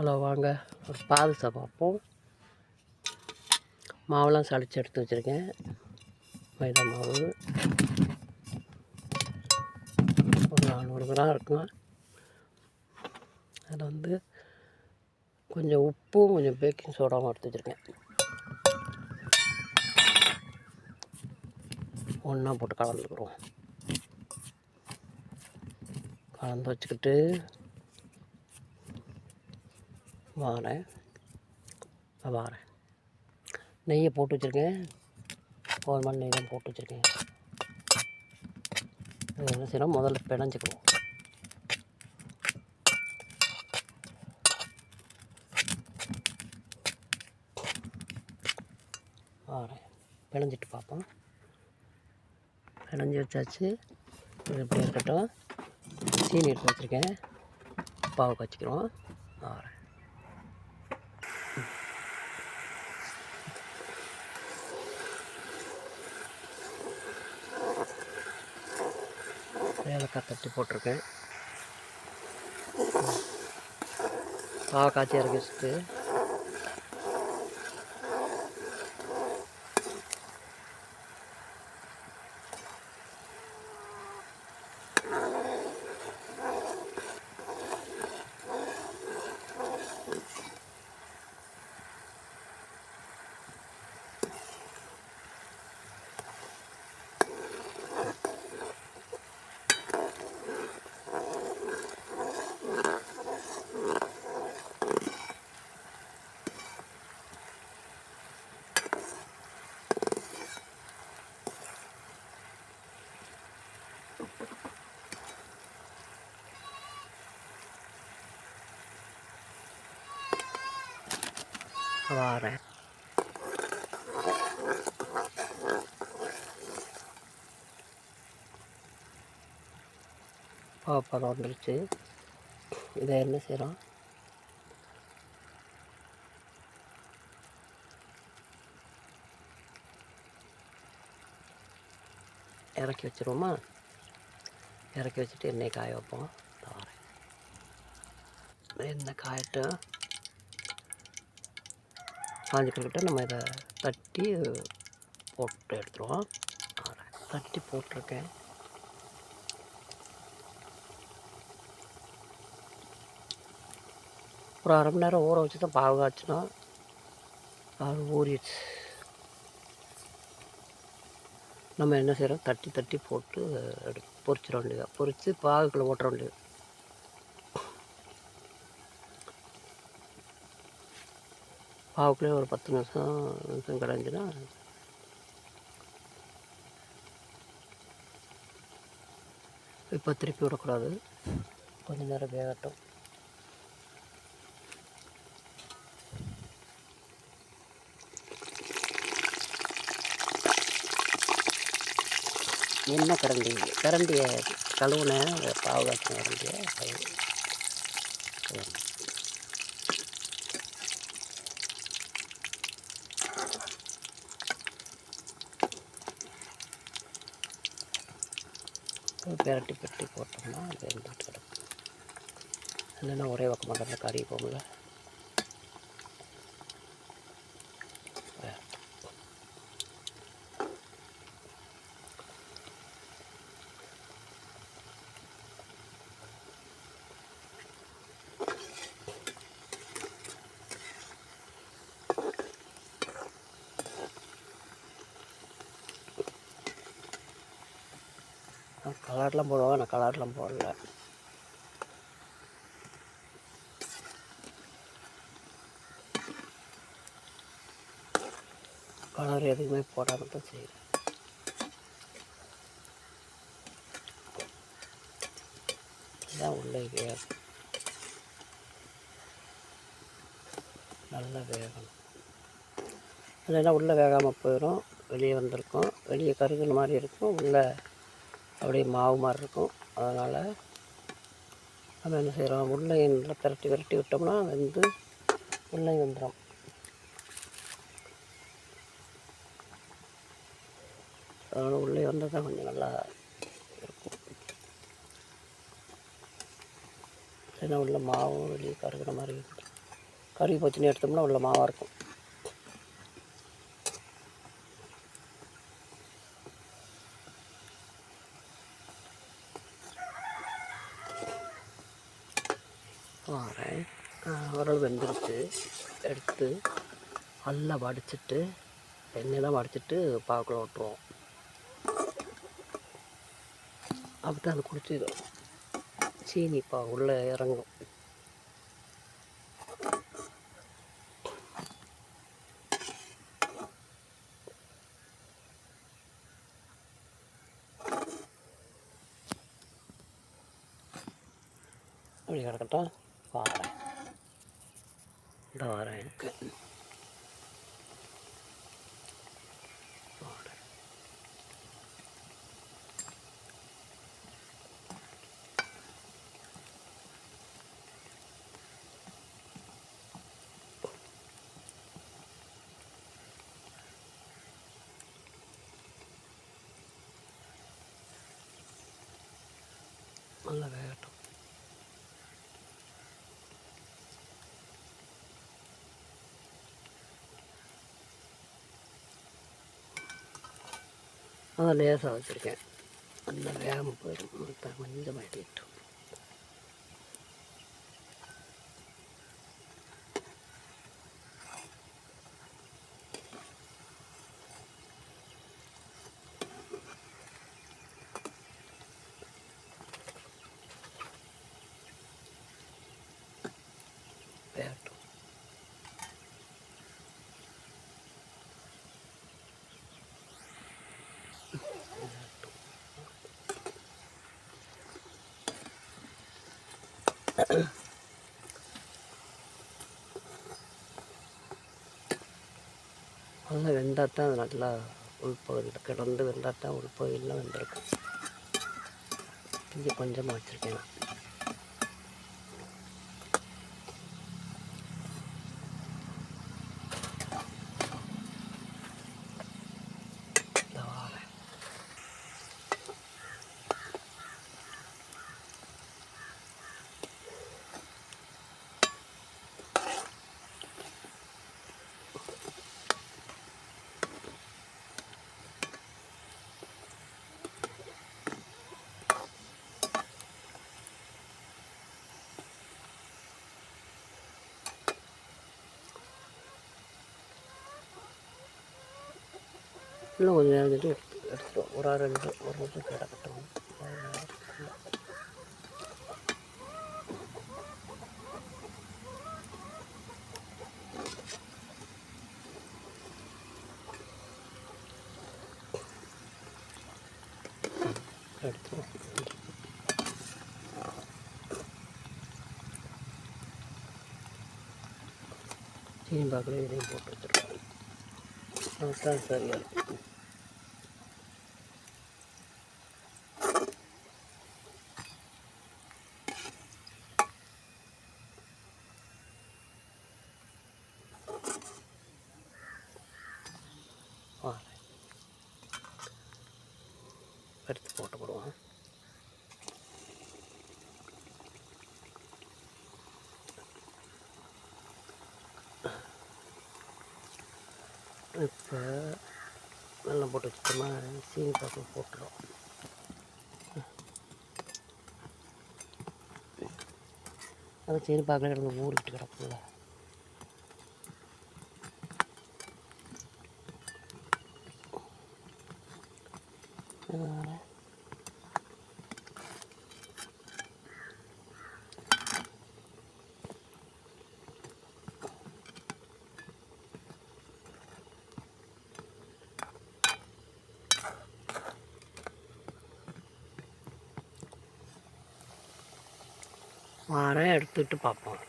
Hello வாங்க. ஒரு பாதுசா பார்ப்போம். மாவெல்லாம் சளிச்சு எடுத்து வச்சுருக்கேன். மைதா மாவு. ஒரு நானூறு கிராம் இருக்கும் அதில் வந்து கொஞ்சம் உப்பும் கொஞ்சம் பேக்கிங் சோடாவும் எடுத்து வச்சுருக்கேன். ஒன்றா போட்டு கலந்துக்கிறோம். கலந்து வச்சுக்கிட்டு வாரேன் வாரேன் நெய்யை போட்டு வச்சுருக்கேன். ஒரு மணி நெய் தான் போட்டு வச்சுருக்கேன். இது என்ன செய்யணும்? முதல்ல பிணைஞ்சிக்குவோம் வாரேன் பிணைஞ்சிட்டு பார்ப்போம். பிணைஞ்சி வச்சாச்சு. இது இப்படி இருக்கட்டும். சீனி எடுத்து வச்சுருக்கேன். பாவு காய்ச்சிக்கிறோம். வரேன் ஏலக்காய் தட்டி போட்டிருக்கேன். பாவக்காய்ச்சி இறக்கி வச்சுட்டு வாரேன் பாப்பா வந்துருச்சு. இதை என்ன செய்கிறோம் இறக்கி வச்சிருவோமா? இறக்கி வச்சுட்டு எண்ணெய் காய வைப்போம். தவறேன் எண்ணெய் காயட்டும் காஞ்சிக்கிட்ட நம்ம இதை தட்டி போட்டு எடுத்துருவோம். தட்டி போட்டிருக்கேன். ஒரு அரை மணி நேரம் ஊற வச்சு தான் பாகு காய்ச்சினோம் பாகு ஊறிடுச்சு. நம்ம என்ன செய்கிறோம் தட்டி தட்டி போட்டு எடு பொரிச்சிட வேண்டியதாக பொறித்து பாகுக்குள்ளே ஓட்டுற வேண்டியது பாவுக்குள்ளே ஒரு பத்து நிமிஷம் நிமிஷம் கிடஞ்சுன்னா இப்போ திருப்பி விடக்கூடாது. கொஞ்ச நேரம் வேகட்டும். என்ன கரண்டி? கரண்டியை கழுவுன பாவு கரண்டியை கழுவு. பெரட்டி பெரட்டி போட்டோம்னா அது வெந்துட்டு கிடக்கும். இல்லைன்னா ஒரே பக்கம் மட்டும் கறி போகல கலர்லாம் போடுவாங்க நான் கலர்லாம் போடல. கலர் எதுவுமே போடாமல் தான் செய்கிறேன் உள்ளே வேகும். நல்லா வேகணும் இல்லைன்னா உள்ளே வேகாமல் போயிடும் வெளியே வந்திருக்கும். வெளியே கருகுன மாதிரி இருக்கும். உள்ளே அப்படியே மாவு மாதிரி இருக்கும். அதனால் நம்ம என்ன செய்கிறோம் உள்ளே நல்லா பிரட்டி விரட்டி விட்டோம்னா வந்து உருளை வந்துடும் அதனால் உள்ளே வந்தால் தான் கொஞ்சம் நல்லா இருக்கும். ஏன்னா உள்ள மாவும் வெளியே கருகிற மாதிரி இருக்கும். கறி போச்சுன்னு எடுத்தோம்னா உள்ள மாவாக இருக்கும். வரேன். ஓரளவு வெந்துருச்சு. எடுத்து நல்லா வடிச்சிட்டு எண்ணெயெல்லாம் வடிச்சிட்டு பாக்குள்ள விட்டுருவோம் அப்படி தான் அது குடிச்சிடும் சீனி இப்போ உள்ளே இறங்கும். அப்படி கிடக்கட்டும். வாரேன் இந்த வாரேன் இருக்கு வாரேன். நல்லா வேகட்டும் அதான் லேசாக வச்சுருக்கேன் அந்த வேகம் போயிடும் மொத்தம் கொஞ்சம் மாட்டிட்டு வேகட்டும் நல்லா வெந்தாத்தான் அது நல்லா உள்பகுதியில் கிடந்து வெந்தாத்தான் உள்பகுதியில் வெந்திருக்கு இங்கே கொஞ்சமாக வச்சுருக்கேன் நான். இன்னும் கொஞ்சம் நேரம் கழிச்சு எடுத்துட்டோம் ஒரு ஆறு ரெண்டு ஒரு நிமிஷம் கிடக்கட்டும் எடுத்துருவோம் சீனி பாக்கில் இதையும் போட்டு வச்சுருக்கோம். அதுதான் சரியா இருக்கும் எடுத்து போட்டு இப்போ வெள்ளம் போட்டு வச்சுட்டோமா சீனி பாக்கு போட்டுரும். அது சீனி பாக்கில் கிடந்து ஊறிக்கிட்டு கிடக்குல்ல வாரம் எடுத்துகிட்டு பார்ப்போம்